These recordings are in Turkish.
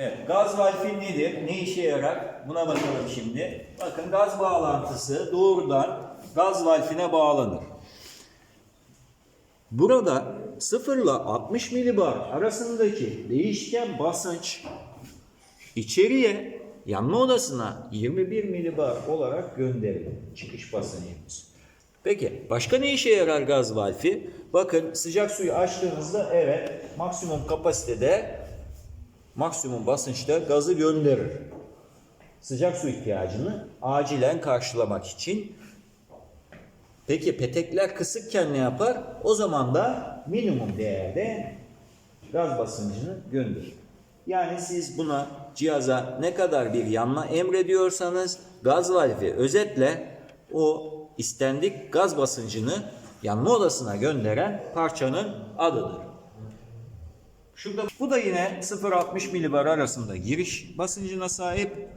Evet, gaz valfi nedir? Ne işe yarar? Buna bakalım şimdi. Bakın gaz bağlantısı doğrudan gaz valfine bağlanır. Burada 0 ile 60 milibar arasındaki değişken basınç içeriye yanma odasına 21 milibar olarak gönderilir çıkış basıncımız. Peki başka ne işe yarar gaz valfi? Bakın sıcak suyu açtığınızda evet maksimum kapasitede maksimum basınçta gazı gönderir. Sıcak su ihtiyacını acilen karşılamak için. Peki petekler kısıkken ne yapar? O zaman da minimum değerde gaz basıncını gönderir. Yani siz buna cihaza ne kadar bir yanma emrediyorsanız gaz valfi özetle o istendik gaz basıncını yanma odasına gönderen parçanın adıdır. Şurada bu da yine 0-60 milibar arasında giriş basıncına sahip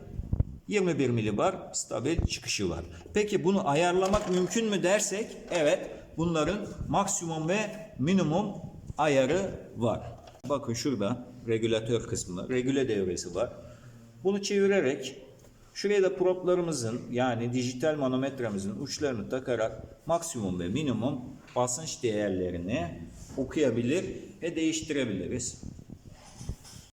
21 milibar stabil çıkışı var. Peki bunu ayarlamak mümkün mü dersek evet bunların maksimum ve minimum ayarı var. Bakın şurada regülatör kısmı, regüle devresi var. Bunu çevirerek şuraya da proplarımızın yani dijital manometremizin uçlarını takarak maksimum ve minimum basınç değerlerini okuyabilir ve değiştirebiliriz.